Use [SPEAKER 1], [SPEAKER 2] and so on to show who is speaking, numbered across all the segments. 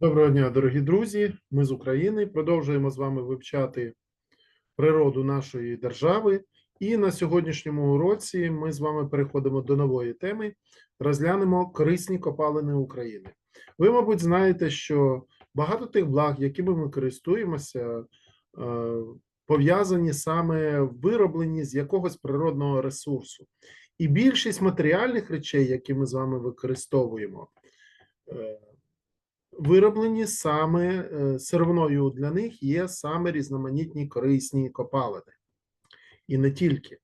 [SPEAKER 1] Доброго дня, дорогі друзі. Ми з України продовжуємо з вами вивчати природу нашої держави. І на сьогоднішньому уроці ми з вами переходимо до нової теми. Розглянемо корисні копалини України. Ви, мабуть, знаєте, що багато тих благ, якими ми користуємося, е, пов'язані саме в виробленні з якогось природного ресурсу. І більшість матеріальних речей, які ми з вами використовуємо, е, вироблені саме е, сировиною для них є саме різноманітні корисні копалини. І не тільки.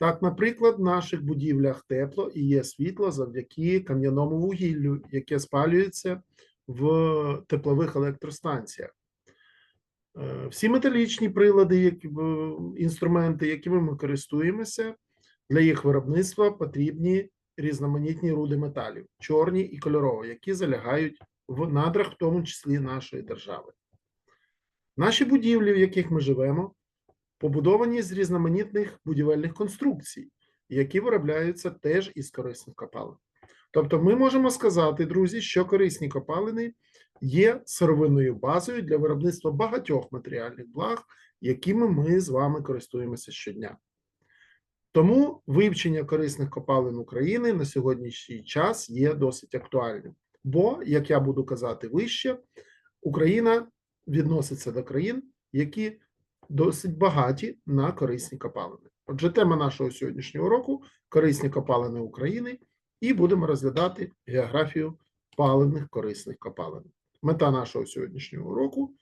[SPEAKER 1] Так, наприклад, в наших будівлях тепло і є світло завдяки кам'яному вугіллю, яке спалюється в теплових електростанціях. Е, Всі металічні прилади, інструменти, якими ми користуємося, для їх виробництва потрібні різноманітні руди металів, чорні і кольорові, які залягають в надрах, в тому числі нашої держави. Наші будівлі, в яких ми живемо, побудовані з різноманітних будівельних конструкцій, які виробляються теж із корисних копалин. Тобто, ми можемо сказати, друзі, що корисні копалини є сировинною базою для виробництва багатьох матеріальних благ, якими ми з вами користуємося щодня. Тому вивчення корисних копалин України на сьогоднішній час є досить актуальним. Бо, як я буду казати вище, Україна відноситься до країн, які досить багаті на корисні копалини. Отже, тема нашого сьогоднішнього уроку корисні копалини України, і будемо розглядати географію паливних корисних копалин. Мета нашого сьогоднішнього уроку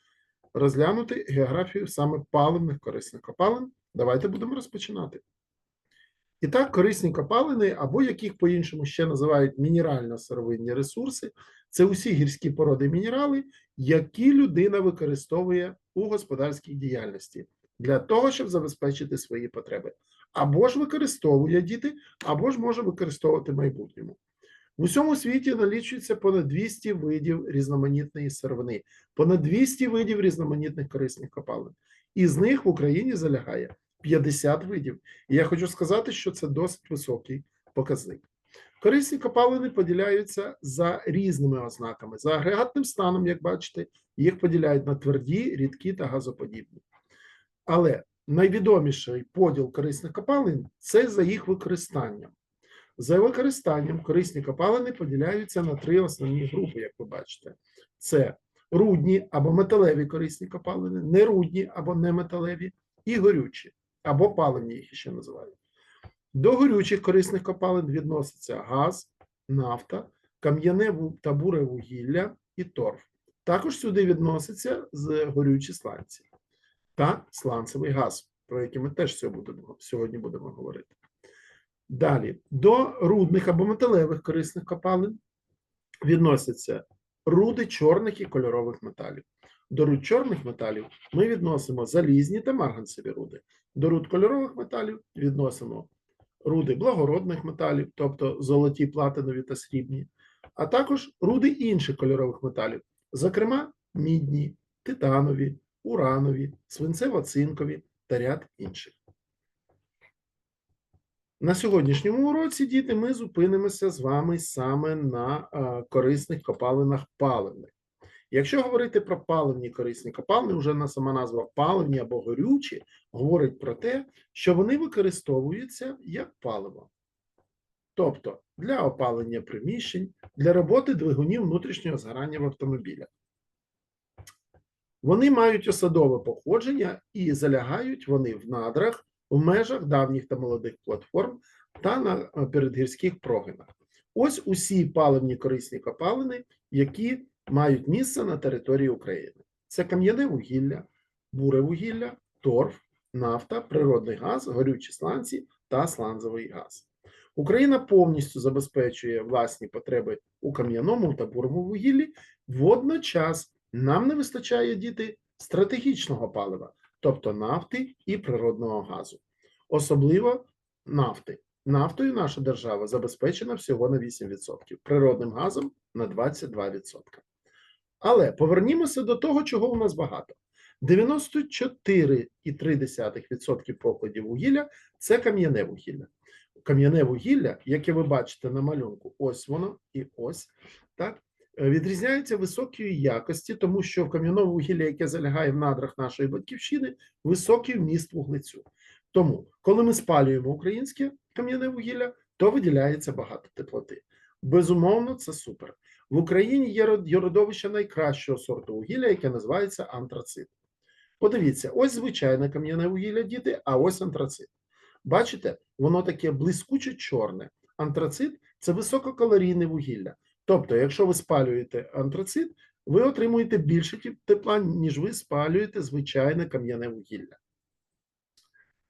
[SPEAKER 1] розглянути географію саме паливних корисних копалин. Давайте будемо розпочинати. І так, корисні копалини, або яких по-іншому ще називають мінерально-сировинні ресурси, це усі гірські породи мінерали, які людина використовує у господарській діяльності для того, щоб забезпечити свої потреби. Або ж використовує діти, або ж може використовувати в майбутньому. В усьому світі налічується понад 200 видів різноманітної сировини, понад 200 видів різноманітних корисних копалин. Із них в Україні залягає 50 видів. І я хочу сказати, що це досить високий показник. Корисні копалини поділяються за різними ознаками. За агрегатним станом, як бачите, їх поділяють на тверді, рідкі та газоподібні. Але найвідоміший поділ корисних копалин це за їх використанням. За використанням корисні копалини поділяються на три основні групи, як ви бачите: це рудні або металеві корисні копалини, нерудні або неметалеві, і горючі або паливні їх ще називають. До горючих корисних копалин відноситься газ, нафта, кам'яне та буре вугілля і торф. Також сюди відносяться горючі сланці та сланцевий газ, про який ми теж сьогодні будемо говорити. Далі, до рудних або металевих корисних копалин відносяться руди чорних і кольорових металів. До руд чорних металів ми відносимо залізні та марганцеві руди. До руд кольорових металів відносимо руди благородних металів, тобто золоті, платинові та срібні, а також руди інших кольорових металів, зокрема мідні, титанові, уранові, свинцево-цинкові та ряд інших. На сьогоднішньому уроці, діти, ми зупинимося з вами саме на е, корисних копалинах паливних. Якщо говорити про паливні корисні копалини, вже на сама назва паливні або горючі говорить про те, що вони використовуються як паливо. Тобто для опалення приміщень, для роботи двигунів внутрішнього згорання в автомобілях. Вони мають осадове походження і залягають вони в надрах в межах давніх та молодих платформ та на е, передгірських прогинах. Ось усі паливні корисні копалини, які мають місце на території України. Це кам'яне вугілля, буре вугілля, торф, нафта, природний газ, горючі сланці та сланцевий газ. Україна повністю забезпечує власні потреби у кам'яному та бурому вугіллі. Водночас нам не вистачає діти стратегічного палива, тобто нафти і природного газу, особливо нафти. Нафтою наша держава забезпечена всього на 8%, природним газом на 22%. Але повернімося до того, чого у нас багато. 94,3% покладів вугілля це кам'яне вугілля. Кам'яне вугілля, яке ви бачите на малюнку, ось воно і ось так. Відрізняється високої якості, тому що в кам'яному вугілля, яке залягає в надрах нашої батьківщини, високий вміст вуглецю. Тому, коли ми спалюємо українське кам'яне вугілля, то виділяється багато теплоти. Безумовно, це супер. В Україні є род- родовище найкращого сорту вугілля, яке називається антрацит. Подивіться, ось звичайне кам'яне вугілля, діти, а ось антрацит. Бачите, воно таке блискуче чорне. Антрацит це висококалорійне вугілля. Тобто, якщо ви спалюєте антрацит, ви отримуєте більше тепла, ніж ви спалюєте звичайне кам'яне вугілля.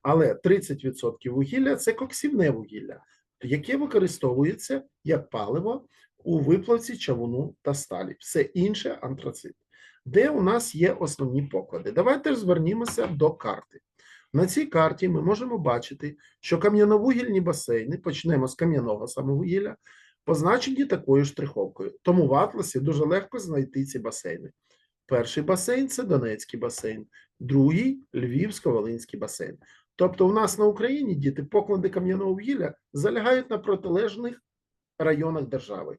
[SPEAKER 1] Але 30% вугілля це коксівне вугілля, яке використовується як паливо у виплавці чавуну та сталі. Все інше антрацит. Де у нас є основні поклади? Давайте звернімося до карти. На цій карті ми можемо бачити, що кам'яновугільні басейни, почнемо з кам'яного самовугілля, позначені такою штриховкою. Тому в атласі дуже легко знайти ці басейни. Перший басейн це Донецький басейн, другий Львівсько-Волинський басейн. Тобто, у нас на Україні діти поклади кам'яного вугілля залягають на протилежних районах держави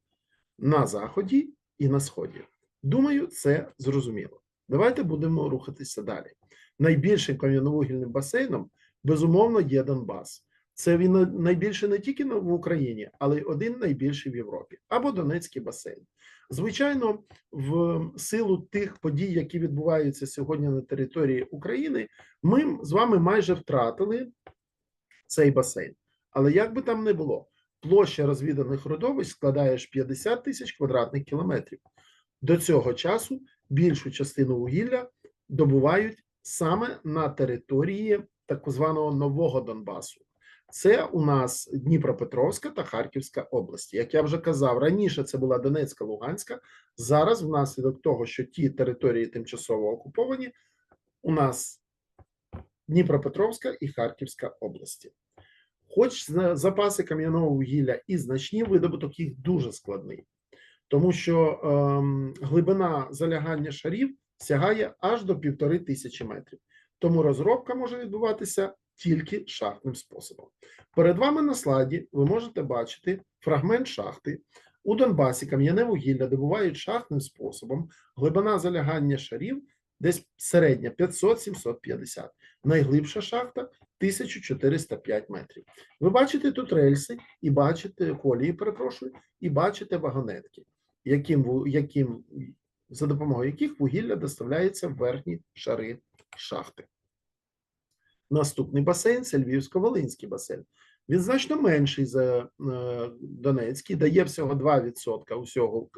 [SPEAKER 1] на заході і на сході. Думаю, це зрозуміло. Давайте будемо рухатися далі. Найбільшим кам'яновугільним басейном, безумовно, є Донбас. Це він найбільше не тільки в Україні, але й один найбільший в Європі або Донецький басейн. Звичайно, в силу тих подій, які відбуваються сьогодні на території України, ми з вами майже втратили цей басейн. Але як би там не було, площа розвіданих родовищ складає ж 50 тисяч квадратних кілометрів. До цього часу більшу частину вугілля добувають саме на території так званого нового Донбасу. Це у нас Дніпропетровська та Харківська області. Як я вже казав, раніше це була Донецька, Луганська. Зараз, внаслідок того, що ті території тимчасово окуповані, у нас Дніпропетровська і Харківська області. Хоч запаси кам'яного вугілля і значні, видобуток їх дуже складний, тому що ем, глибина залягання шарів сягає аж до півтори тисячі метрів. Тому розробка може відбуватися тільки шахтним способом. Перед вами на слайді ви можете бачити фрагмент шахти. У Донбасі кам'яне вугілля добувають шахтним способом. Глибина залягання шарів десь середня 500-750. Найглибша шахта 1405 метрів. Ви бачите тут рельси і бачите колії, перепрошую, і бачите вагонетки, яким, яким, за допомогою яких вугілля доставляється в верхні шари шахти. Наступний басейн це Львівсько-Волинський басейн. Він значно менший за е, Донецький, дає всього 2% усього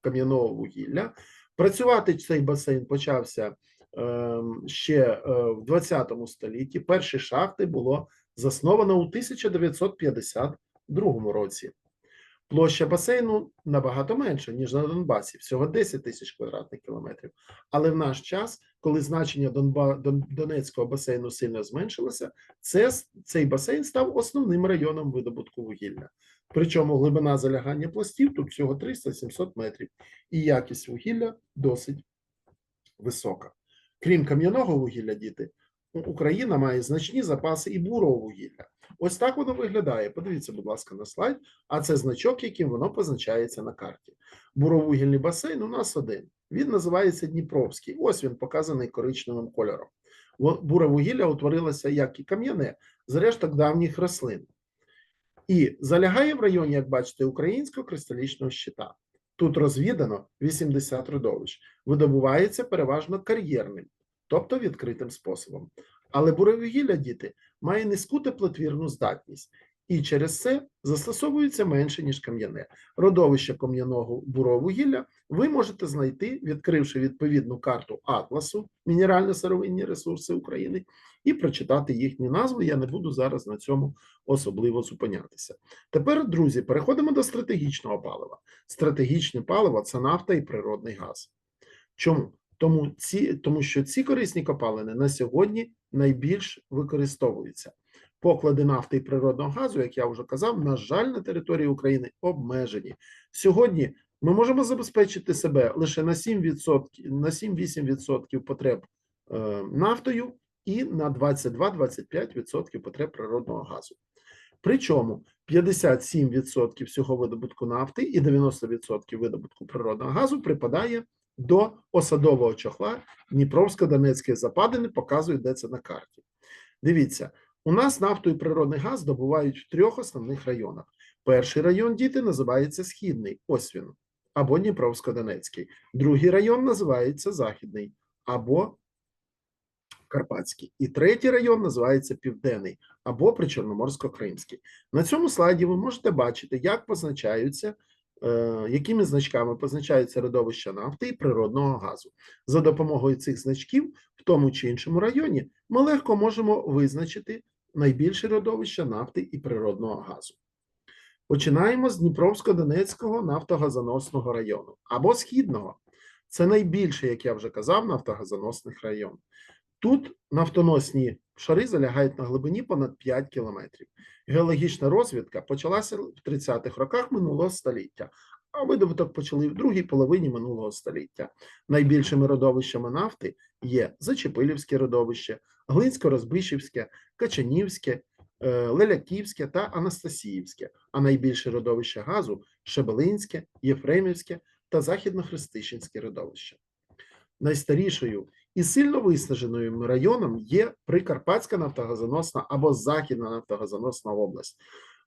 [SPEAKER 1] кам'яного вугілля. Працювати цей басейн почався е, ще е, в 20 столітті. Перші шахти було засновано у 1952 році. Площа басейну набагато менша, ніж на Донбасі, всього 10 тисяч квадратних кілометрів. Але в наш час, коли значення Донба, Дон, Донецького басейну сильно зменшилося, це, цей басейн став основним районом видобутку вугілля. Причому глибина залягання пластів тут всього 300-700 метрів, і якість вугілля досить висока. Крім кам'яного вугілля, діти, Україна має значні запаси і бурого вугілля. Ось так воно виглядає. Подивіться, будь ласка, на слайд. А це значок, яким воно позначається на карті. Буровугільний басейн у нас один. Він називається Дніпровський. Ось він показаний коричневим кольором. Во- Буре вугілля утворилося як і кам'яне з давніх рослин. І залягає в районі, як бачите, українського кристалічного щита. Тут розвідано 80 родовищ. Видобувається переважно кар'єрним, тобто відкритим способом. Але буревугілля, діти, має низьку теплотвірну здатність, і через це застосовується менше, ніж кам'яне. Родовище кам'яного буровугілля ви можете знайти, відкривши відповідну карту Атласу мінерально-сировинні ресурси України, і прочитати їхні назви. Я не буду зараз на цьому особливо зупинятися. Тепер, друзі, переходимо до стратегічного палива. Стратегічне паливо це нафта і природний газ. Чому? Тому, ці, тому що ці корисні копалини на сьогодні найбільш використовуються. Поклади нафти і природного газу, як я вже казав, на жаль, на території України обмежені. Сьогодні ми можемо забезпечити себе лише на 7%, на 7-8% потреб е, нафтою і на 22-25% потреб природного газу. Причому 57% всього видобутку нафти і 90% видобутку природного газу припадає до осадового чохла Дніпровсько-Донецької западини, показують, де це на карті. Дивіться, у нас нафту і природний газ добувають в трьох основних районах. Перший район діти називається Східний, ось він, або Дніпровсько-Донецький. Другий район називається Західний або Карпатський. І третій район називається Південний або Причорноморсько-Кримський. На цьому слайді ви можете бачити, як позначаються, е, якими значками позначаються родовища нафти і природного газу. За допомогою цих значків в тому чи іншому районі ми легко можемо визначити найбільше родовища нафти і природного газу. Починаємо з Дніпровсько-Донецького нафтогазоносного району або Східного. Це найбільше, як я вже казав, нафтогазоносних район. Тут нафтоносні шари залягають на глибині понад 5 кілометрів. Геологічна розвідка почалася в 30-х роках минулого століття, а видобуток почали в другій половині минулого століття. Найбільшими родовищами нафти є Зачепилівське родовище, Глинсько-Розбишівське, Качанівське, е, Леляківське та Анастасіївське, а найбільше родовище газу Шебелинське, Єфремівське та Західно-Хрестищенське родовище. Найстарішою і сильно виснаженою районом є Прикарпатська нафтогазоносна або Західна нафтогазоносна область.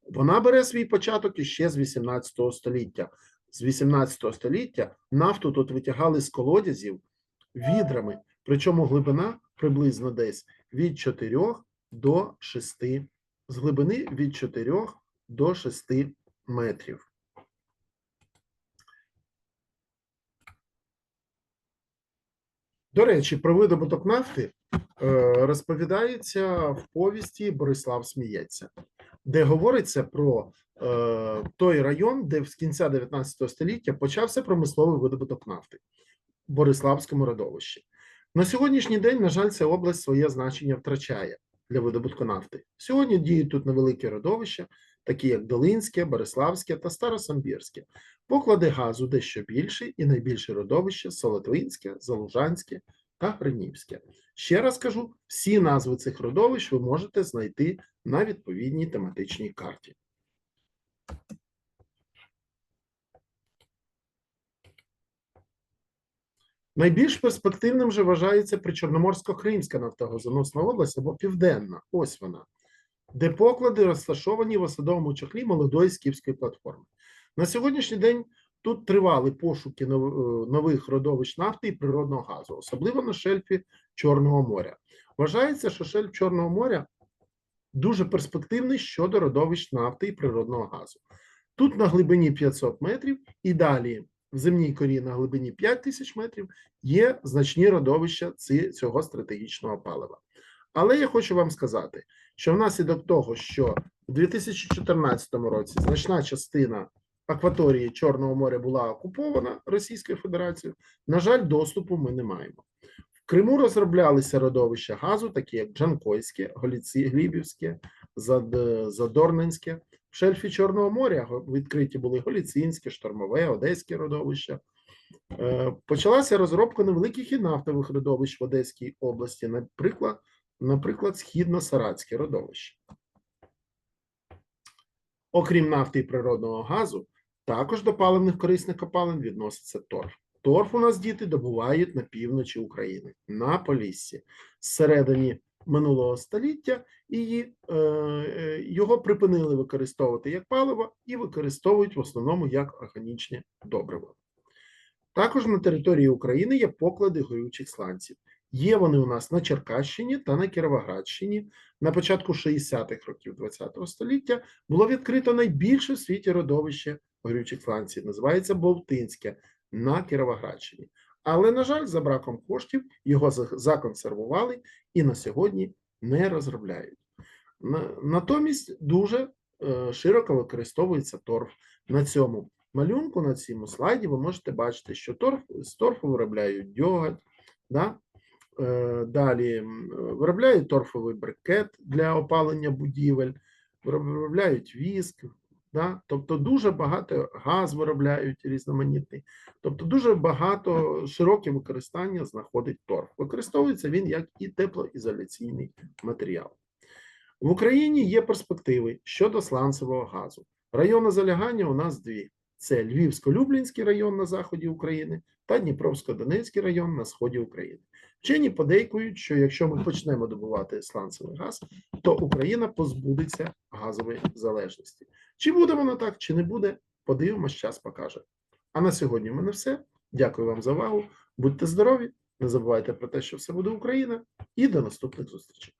[SPEAKER 1] Вона бере свій початок іще з 18 століття. З 18 століття нафту тут витягали з колодязів відрами, причому глибина приблизно десь від 4 до 6, з глибини від 4 до 6 метрів. До речі, про видобуток нафти розповідається в повісті Борислав сміється, де говориться про е, той район, де з кінця 19 століття почався промисловий видобуток нафти в Бориславському родовищі. На сьогоднішній день, на жаль, ця область своє значення втрачає для видобутку нафти. Сьогодні діють тут невеликі родовища, такі як Долинське, Бориславське та Старосамбірське. Поклади газу дещо більші і найбільше родовище Солотвинське, Залужанське та Гринівське. Ще раз кажу, всі назви цих родовищ ви можете знайти на відповідній тематичній карті. Найбільш перспективним же вважається Причорноморсько-Кримська нафтогазоносна область або Південна. Ось вона, де поклади розташовані в осадовому чохлі молодої скіфської платформи. На сьогоднішній день тут тривали пошуки е, нових родовищ нафти і природного газу, особливо на шельфі Чорного моря. Вважається, що шельф Чорного моря дуже перспективний щодо родовищ нафти і природного газу. Тут на глибині 500 метрів і далі в земній корі на глибині 5000 метрів є значні родовища цього стратегічного палива. Але я хочу вам сказати, що внаслідок того, що в 2014 році значна частина акваторії Чорного моря була окупована Російською Федерацією, на жаль, доступу ми не маємо. В Криму розроблялися родовища газу, такі як Джанкойське, Глібівське, Задорненське. В шельфі Чорного моря відкриті були Голіцинське, Штормове, Одеське родовище. Почалася розробка невеликих і нафтових родовищ в Одеській області, наприклад, наприклад, східно-саратське родовище. Окрім нафти і природного газу, також до паливних корисних копалин відноситься торф. Торф у нас діти добувають на півночі України, на Поліссі. Зсередині минулого століття і е, е, його припинили використовувати як паливо і використовують в основному як органічне добриво. Також на території України є поклади горючих сланців. Є вони у нас на Черкащині та на Кіровоградщині. На початку 60-х років ХХ століття було відкрито найбільше в світі родовище горючих сланців. Називається Болтинське на Кіровоградщині. Але, на жаль, за браком коштів його законсервували і на сьогодні не розробляють. Натомість дуже е, широко використовується торф. На цьому малюнку, на цьому слайді ви можете бачити, що торф, з торфу виробляють дьоготь, да? Е, далі виробляють торфовий брикет для опалення будівель, виробляють віск, да? тобто дуже багато газ виробляють різноманітний. Тобто дуже багато широке використання знаходить торф. Використовується він як і теплоізоляційний матеріал. В Україні є перспективи щодо сланцевого газу. Райони залягання у нас дві: це Львівсько-Люблінський район на заході України та Дніпровсько-Донецький район на сході України. Вчені подейкують, що якщо ми почнемо добувати сланцевий газ, то Україна позбудеться газової залежності. Чи буде воно так, чи не буде, подивимось, час покаже. А на сьогодні в мене все. Дякую вам за увагу. Будьте здорові, не забувайте про те, що все буде Україна, і до наступних зустрічей.